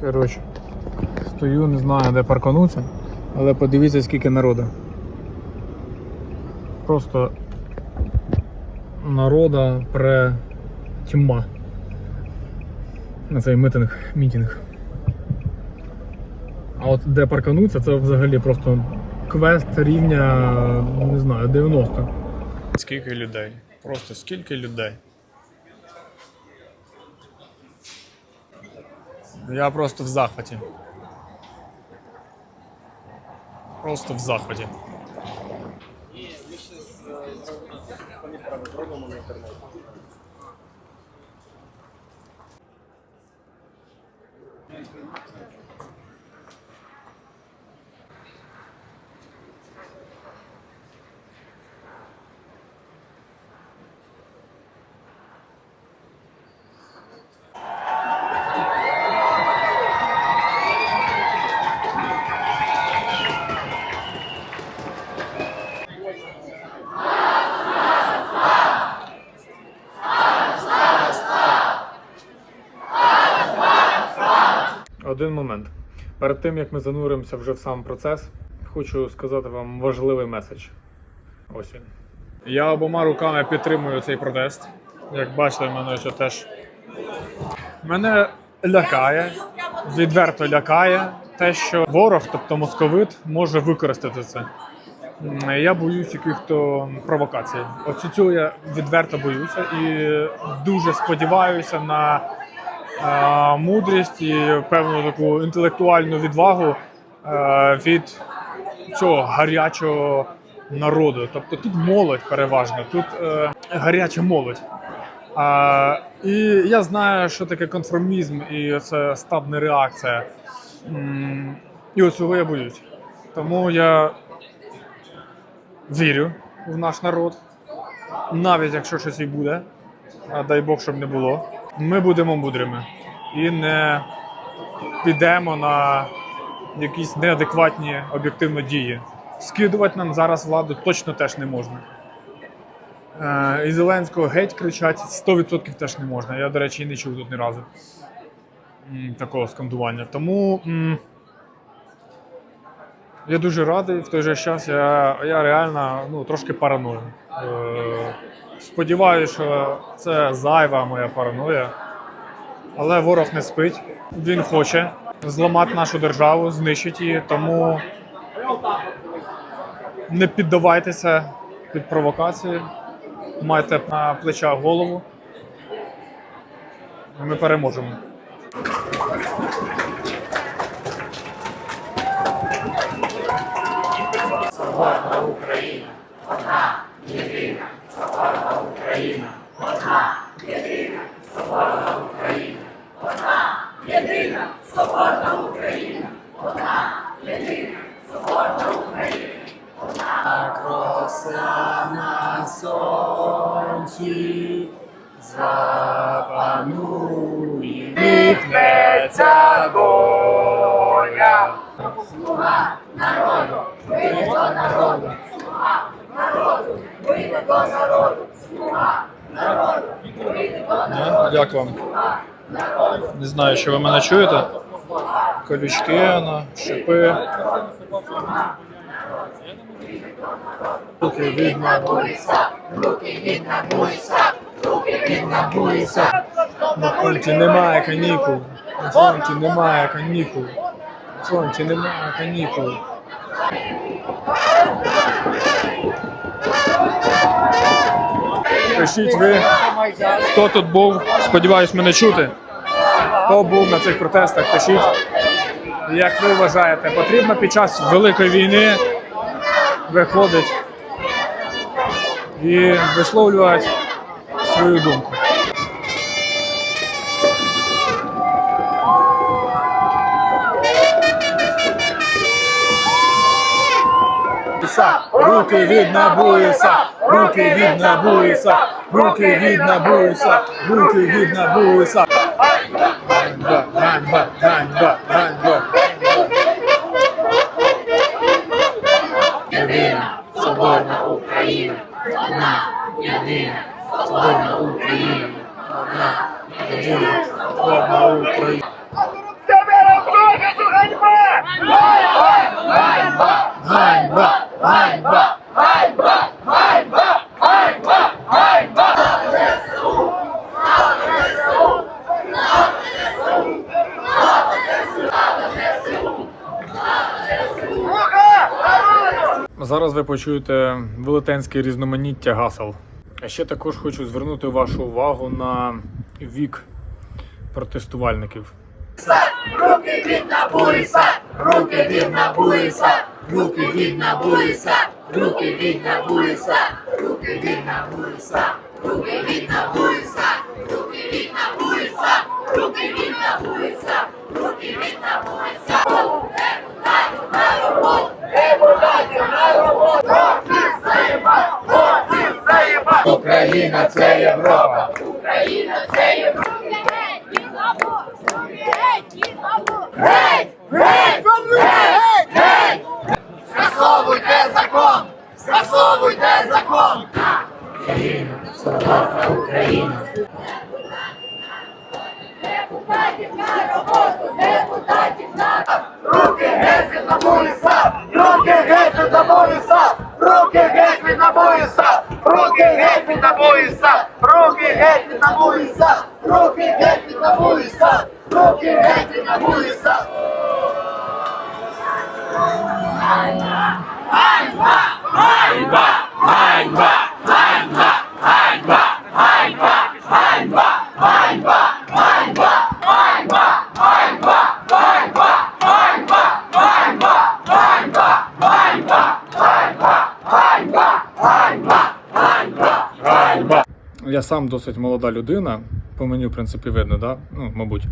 Коротше, стою, не знаю, де паркануться, але подивіться, скільки народу. Просто народа пре тьма на цей митинг, мітинг. А от де паркануться, це взагалі просто квест рівня, не знаю, 90. Скільки людей? Просто скільки людей. Я просто в захваті. Просто в захваті. Один момент. Перед тим як ми зануримося вже в сам процес, хочу сказати вам важливий меседж. Ось він. Я обома руками підтримую цей протест. Як бачите, мене ось теж. Мене лякає, відверто лякає те, що ворог, тобто московит, може використати це. Я боюсь яких-то провокацій. Оцю цього я відверто боюся і дуже сподіваюся на мудрість і певну таку інтелектуальну відвагу е, від цього гарячого народу. Тобто тут молодь переважно, тут е, гаряча молодь. І я знаю, що таке конформізм і це стадна реакція. І ось цього я боюсь. Тому я вірю в наш народ, навіть якщо щось і буде, дай Бог, щоб не було. Ми будемо мудрими і не підемо на якісь неадекватні об'єктивно дії. Скидувати нам зараз владу точно теж не можна. Е, І Зеленського геть кричать 100% теж не можна. Я, до речі, не чув тут ні разу такого скандування. Тому я дуже радий в той же час. Я, я реально ну, трошки параную. Сподіваюся, що це зайва моя параноя. Але ворог не спить. Він хоче зламати нашу державу, знищити її. Тому не піддавайтеся під провокації. Майте на плечах голову. Ми переможемо. Роса запанує, Вихнеться доля. Слуга народу, вийде до народу, слуга народу, вийде до народу, слуга народу, вийде до народу, Як вам? слуга народу. Не знаю, чи ви мене чуєте. Колючки, на, шипи. Руки руки від набуйся, руки від набуйся. На фронті немає канікул. На фронті немає канікул. На фронті немає канікул. Пишіть ви, хто тут був. Сподіваюсь, мене чути. Хто був на цих протестах, пишіть. Як ви вважаєте, потрібно під час Великої війни виходить і висловлювати свою думку. Руки від набуйся, руки від набуйся, руки від набуйся, руки від набуйся. Ганьба, ганьба, ганьба, ганьба. Єдина, соборна Україна, одна, єдина, соборна Україна, одна, єдина, соборна Україна. А корупція зараз ви почуєте велетенське різноманіття гасел. А ще також хочу звернути вашу увагу на вік протестувальників. Руки від набуйся, руки від набуйся, руки від набуйся, руки від набуйся, руки від набуйся, руки від набуйся, руки від набуйся, руки від набуйся, руки від набуйся. Депутатів на роботу, депутатів на роботу, офіс заєба, офіс заєба. Україна це Європа. Україна це Європа. Геть від аборту! Геть від аборту! Геть! Геть! Геть! Геть! Скасовуйте закон! Скасовуйте закон! Депутатів на роботу! Депутатів на Руки геть від набоїса! Руки геть від набоїса! Руки геть від набоїса! Руки геть від набоїса! Руки геть від набоїса! Руки геть від набоїса! Руки геть від набоїса! Я сам досить молода людина, по мені, в принципі, видно, да? ну, мабуть.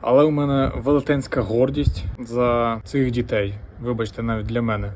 Але у мене велетенська гордість за цих дітей. Вибачте, навіть для мене.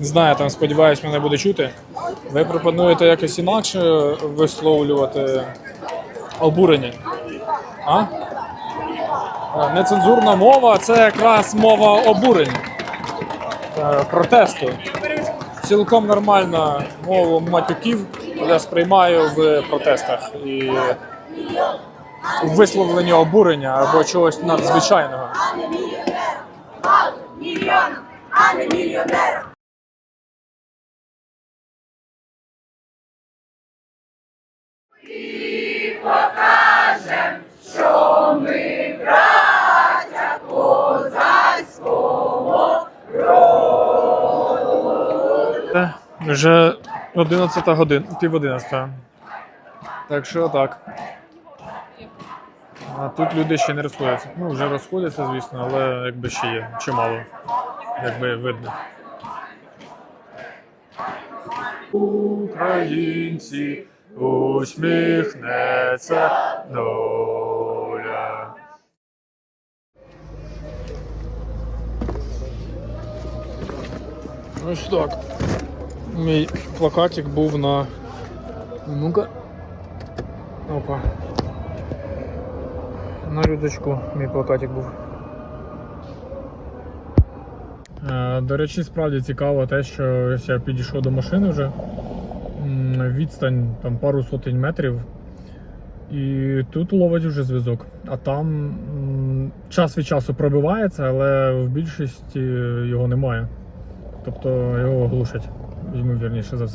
Не знаю, там сподіваюсь, мене буде чути. Ви пропонуєте якось інакше висловлювати обурення. А? Е, Нецензурна мова це якраз мова обурень, е, протесту. Цілком нормальна мову матюків я сприймаю в протестах і у висловленні обурення або чогось надзвичайного. Мільйоном, а не мільйонером! Вже 11 годин, пів 11. Так що так. А тут люди ще не розходяться. Ну, вже розходяться, звісно, але якби ще є чимало. Якби видно. Українці усміхнеться доля. Ось так. Мій плакатик був на. Ну-ка. Опа. На рюкзачку мій плакатик був. Е, До речі, справді цікаво те, що я підійшов до машини вже. Відстань там пару сотень метрів. І тут ловить вже зв'язок. А там час від часу пробивається, але в більшості його немає. Тобто його глушать, Widzimy wierniejsze za